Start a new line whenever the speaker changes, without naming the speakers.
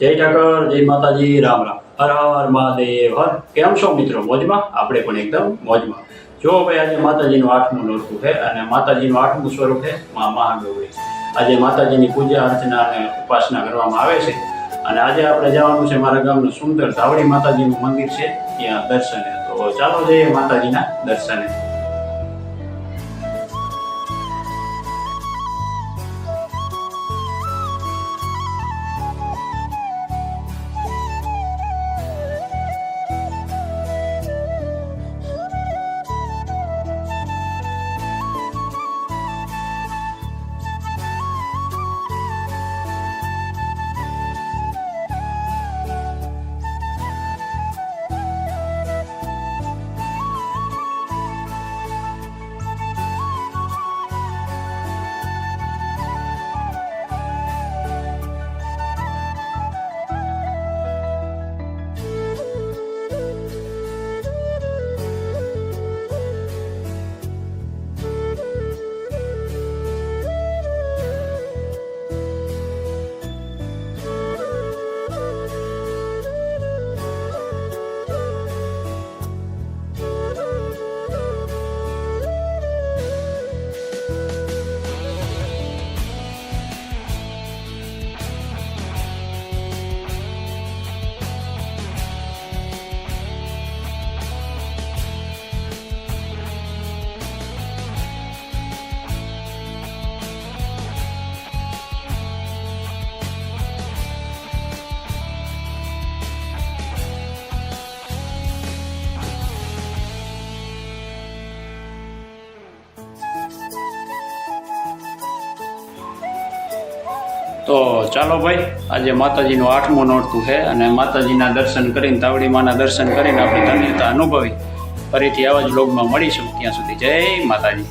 જય ઠાકર, જય માતાજી, રામ રામ. હર હર મહાદેવ, હર. કેમ છો મિત્રો? મોજમાં? આપણે પણ એકદમ મોજમાં. જો ભાઈ આજે માતાજીનું આઠમું નોરતું છે અને માતાજીનું આઠમું સ્વરૂપ છે મા મહાગૌરી. આજે માતાજીની પૂજા અર્ચના અને ઉપાસના કરવામાં આવે છે. અને આજે આપણે જવાનું છે મારા ગામનું સુંદર ધાવડી માતાજીનું મંદિર છે. ત્યાં દર્શને. તો ચાલો જઈએ માતાજીના દર્શને. તો ચાલો ભાઈ, આજે માતાજીનું આઠમું નોરતું છે અને માતાજીના દર્શન કરીને, તાવડી માના દર્શન કરીને આપણે ધન્યતા અનુભવી. ફરીથી આવા જ લોગમાં મળીશું. ત્યાં સુધી જય માતાજી.